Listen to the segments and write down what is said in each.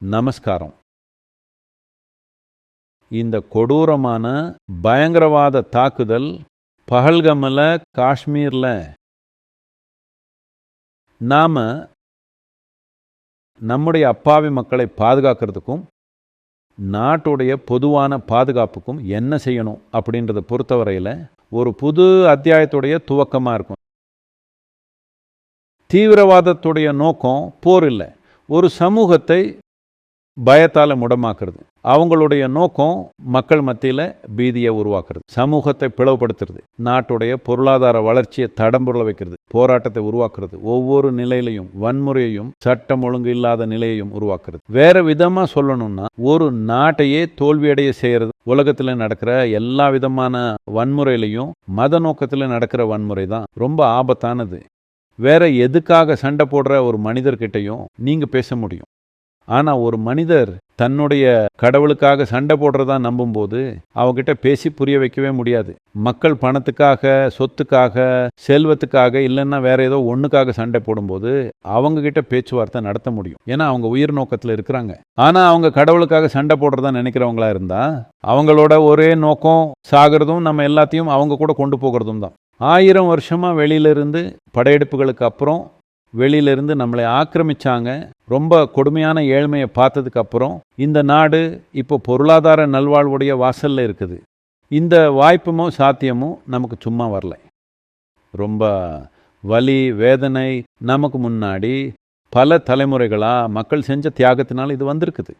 நமஸ்காரம். இந்த கொடூரமான பயங்கரவாத தாக்குதல் பஹல்கமில் காஷ்மீரில். நாம் நம்முடைய அப்பாவி மக்களை பாதுகாக்கிறதுக்கும் நாட்டுடைய பொதுவான பாதுகாப்புக்கும் என்ன செய்யணும் அப்படின்றத பொறுத்தவரையில் ஒரு புது அத்தியாயத்துடைய துவக்கமாக இருக்கும். தீவிரவாதத்துடைய நோக்கம் போர் இல்லை. ஒரு சமூகத்தை பயத்தால் முடமாக்குறது. அவங்களுடைய நோக்கம் மக்கள் மத்தியில் பீதியை உருவாக்குறது. சமூகத்தை பிளவுபடுத்துறது. நாட்டுடைய பொருளாதார வளர்ச்சியை தடம்புரல வைக்கிறது. போராட்டத்தை உருவாக்குறது. ஒவ்வொரு நிலையிலையும் வன்முறையையும் சட்டம் ஒழுங்கு இல்லாத நிலையையும் உருவாக்குறது. வேற விதமாக சொல்லணும்னா ஒரு நாட்டையே தோல்வியடைய செய்கிறது உலகத்தில் நடக்கிற எல்லா விதமான வன்முறையிலையும் மத நோக்கத்தில் நடக்கிற வன்முறை தான் ரொம்ப ஆபத்தானது. வேற எதுக்காக சண்டை போடுற ஒரு மனிதர்கிட்டையும் நீங்கள் பேச முடியும். ஆனால் ஒரு மனிதர் தன்னுடைய கடவுளுக்காக சண்டை போடுறதா நம்பும்போது அவகிட்ட பேசி புரிய வைக்கவே முடியாது. மக்கள் பணத்துக்காக சொத்துக்காக செல்வத்துக்காக இல்லைன்னா வேற ஏதோ ஒன்றுக்காக சண்டை போடும்போது அவங்க கிட்ட பேச்சுவார்த்தை நடத்த முடியும். ஏன்னா அவங்க உயிர் நோக்கத்தில் இருக்கிறாங்க. ஆனால் அவங்க கடவுளுக்காக சண்டை போடுறதா நினைக்கிறவங்களா இருந்தா அவங்களோட ஒரே நோக்கம் சாகிறதும் நம்ம எல்லாத்தையும் அவங்க கூட கொண்டு போகிறதும் தான். ஆயிரம் வருஷமாக வெளியிலிருந்து படையெடுப்புகளுக்கு அப்புறம் வெளியிலிருந்து நம்மளை ஆக்கிரமிச்சாங்க. ரொம்ப கொடுமையான ஏழ்மையை பார்த்ததுக்கப்புறம் இந்த நாடு இப்போ பொருளாதார நல்வாழ்வுடைய வாசலில் இருக்குது. இந்த வாய்ப்புமோ சாத்தியமும் நமக்கு சும்மா வரல. ரொம்ப வலி வேதனை நமக்கு முன்னாடி பல தலைமுறைகளாக மக்கள் செஞ்ச தியாகத்தினால் இது வந்திருக்குது.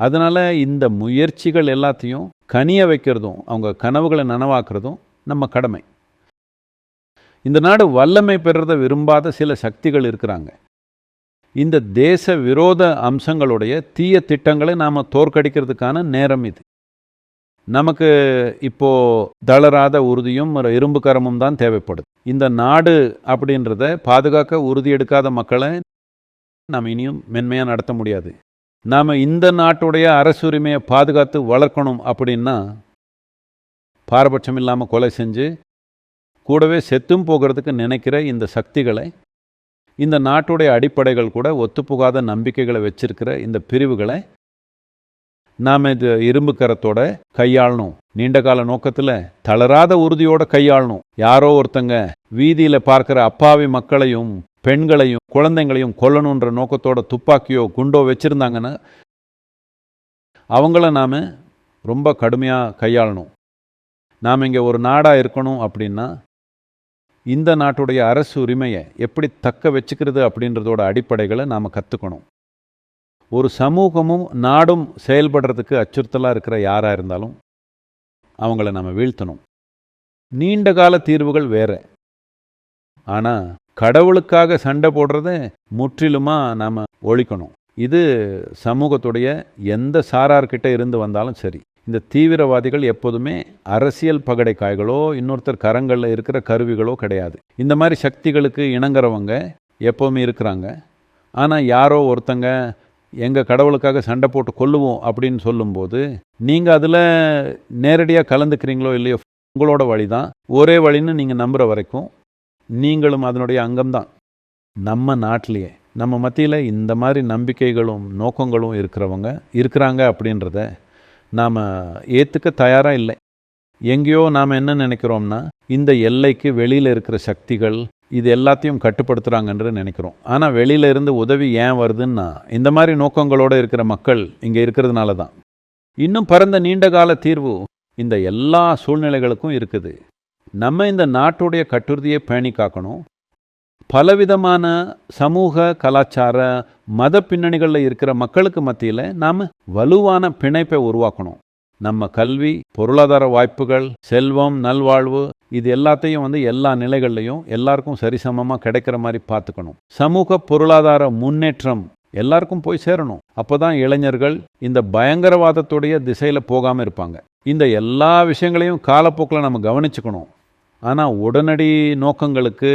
அதனால் இந்த முயற்சிகள் எல்லாத்தையும் கனிய வைக்கிறதும் அவங்க கனவுகளை நனவாக்குறதும் நம்ம கடமை. இந்த நாடு வல்லமை பெறுறதை விரும்பாத சில சக்திகள் இருக்கிறாங்க. இந்த தேச விரோத அம்சங்களுடைய தீய திட்டங்களை நாம் தோற்கடிக்கிறதுக்கான நேரம் இது. நமக்கு இப்போது தளராத உறுதியும் இரும்பு கரமும் தான் தேவைப்படுது. இந்த நாடு அப்படின்றத பாதுகாக்க உறுதி எடுக்காத மக்களை நாம் இனியும் மென்மையாக நடத்த முடியாது. நாம் இந்த நாட்டுடைய அரசுரிமையை பாதுகாத்து வளர்க்கணும் அப்படின்னா பாரபட்சம் இல்லாமல் கொலை செஞ்சு கூடவே செத்தும் போகிறதுக்கு நினைக்கிற இந்த சக்திகளை இந்த நாட்டுடைய அடிப்படைகள் கூட ஒத்துப்போகாத நம்பிக்கைகளை வச்சிருக்கிற இந்த பிரிவுகளை நாம் இது இரும்பு கரத்தோட கையாளணும். நீண்ட கால நோக்கத்தில் தளராத உறுதியோட கையாளணும். யாரோ ஒருத்தங்க வீதியில் பார்க்குற அப்பாவி மக்களையும் பெண்களையும் குழந்தைங்களையும் கொல்லணுன்ற நோக்கத்தோட துப்பாக்கியோ குண்டோ வச்சுருந்தாங்கன்னா அவங்கள நாம் ரொம்ப கடுமையாக கையாளணும். நாம் இங்கே ஒரு நாடாக இருக்கணும் அப்படின்னா இந்த நாட்டுடைய அரசு உரிமையை எப்படி தக்க வச்சுக்கிறது அப்படின்றதோட அடிப்படைகளை நாம் கற்றுக்கணும் ஒரு சமூகமும் நாடும் செயல்படுறதுக்கு அச்சுறுத்தலாக இருக்கிற யாராக இருந்தாலும் அவங்கள நம்ம வீழ்த்தணும். நீண்ட கால தீர்வுகள் வேறு. ஆனால் கடவுளுக்காக சண்டை போடுறத முற்றிலுமாக நாம் ஒழிக்கணும். இது சமூகத்துடைய எந்த சாரார்கிட்ட இருந்து வந்தாலும் சரி. இந்த தீவிரவாதிகள் எப்போதுமே அரசியல் பகடை காய்களோ இன்னொருத்தர் கரங்களில் இருக்கிற கருவிகளோ கிடையாது. இந்த மாதிரி சக்திகளுக்கு இணங்குறவங்க எப்போவுமே இருக்கிறாங்க. ஆனால் யாரோ ஒருத்தங்க எங்கள் கடவுளுக்காக சண்டை போட்டு கொல்லுவோம் அப்படின்னு சொல்லும்போது நீங்கள் அதில் நேரடியாக கலந்துக்கிறீங்களோ இல்லையோ உங்களோட வழி தான் ஒரே வழின்னு நீங்கள் நம்புகிற வரைக்கும் நீங்களும் அதனுடைய அங்கம்தான். நம்ம நாட்டிலேயே நம்ம மத்தியில் இந்த மாதிரி நம்பிக்கைகளும் நோக்கங்களும் இருக்கிறவங்க இருக்கிறாங்க அப்படின்றத நாம் ஏற்றுக்க தயாராக இல்லை. எங்கேயோ நாம் என்ன நினைக்கிறோம்னா இந்த எல்லைக்கு வெளியில் இருக்கிற சக்திகள் இது எல்லாத்தையும் கட்டுப்படுத்துகிறாங்கன்று நினைக்கிறோம். ஆனால் வெளியில இருந்து உதவி ஏன் வருதுன்னா இந்த மாதிரி நோக்கங்களோடு இருக்கிற மக்கள் இங்கே இருக்கிறதுனால தான். இன்னும் பரந்த நீண்ட கால தீர்வு இந்த எல்லா சூழ்நிலைகளுக்கும் இருக்குது. நம்ம இந்த நாட்டுடைய கட்டுறுதியை பேணி காக்கணும் பலவிதமான சமூக கலாச்சார மத பின்னணிகளில் இருக்கிற மக்களுக்கு மத்தியில் நாம் வலுவான பிணைப்பை உருவாக்கணும். நம்ம கல்வி பொருளாதார வாய்ப்புகள் செல்வம் நல்வாழ்வு இது எல்லாத்தையும் வந்து எல்லா நிலைகள்லையும் எல்லாருக்கும் சரிசமமாக கிடைக்கிற மாதிரி பார்த்துக்கணும். சமூக பொருளாதார முன்னேற்றம் எல்லாருக்கும் போய் சேரணும். அப்போ தான் இளைஞர்கள் இந்த பயங்கரவாதத்துடைய திசையில் போகாமல் இருப்பாங்க. இந்த எல்லா விஷயங்களையும் காலப்போக்கில் நம்ம கவனிச்சுக்கணும். ஆனால் உடனடி நோக்கங்களுக்கு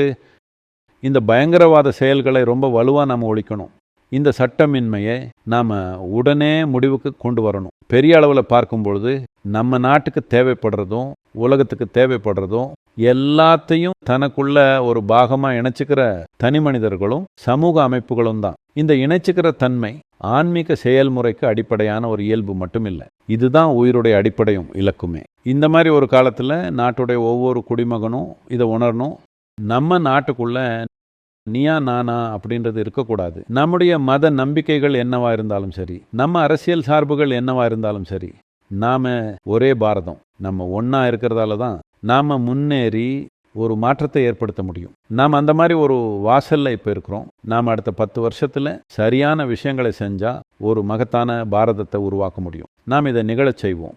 இந்த பயங்கரவாத செயல்களை ரொம்ப வலுவாக நம்ம ஒழிக்கணும். இந்த சட்டமின்மையை நாம் உடனே முடிவுக்கு கொண்டு வரணும். பெரிய அளவில் பார்க்கும் பொழுது நம்ம நாட்டுக்கு தேவைப்படுறதும் உலகத்துக்கு தேவைப்படுறதும் எல்லாத்தையும் தனக்குள்ள ஒரு பாகமாக இணைச்சிக்கிற தனி மனிதர்களும் சமூக அமைப்புகளும் தான். இந்த இணைச்சிக்கிற தன்மை ஆன்மீக செயல்முறைக்கு அடிப்படையான ஒரு இயல்பு மட்டும் இல்லை இதுதான் உயிருடைய அடிப்படையும் இலக்குமே. இந்த மாதிரி ஒரு காலத்தில் நாட்டுடைய ஒவ்வொரு குடிமகனும் இதை உணரணும். நம்ம நாட்டுக்குள்ள நீயா நானா அப்படின்றது இருக்கக்கூடாது. நம்முடைய மத நம்பிக்கைகள் என்னவா இருந்தாலும் சரி நம்ம அரசியல் சார்புகள் என்னவா இருந்தாலும் சரி நாம ஒரே பாரதம். நம்ம ஒன்றா இருக்கிறதால தான் நாம முன்னேறி ஒரு மாற்றத்தை ஏற்படுத்த முடியும். நாம் அந்த மாதிரி ஒரு வாசல்ல இப்போ இருக்கிறோம். நாம் அடுத்த பத்து வருஷத்தில் சரியான விஷயங்களை செஞ்சால் ஒரு மகத்தான பாரதத்தை உருவாக்க முடியும். நாம் இதை நிகழச் செய்வோம்.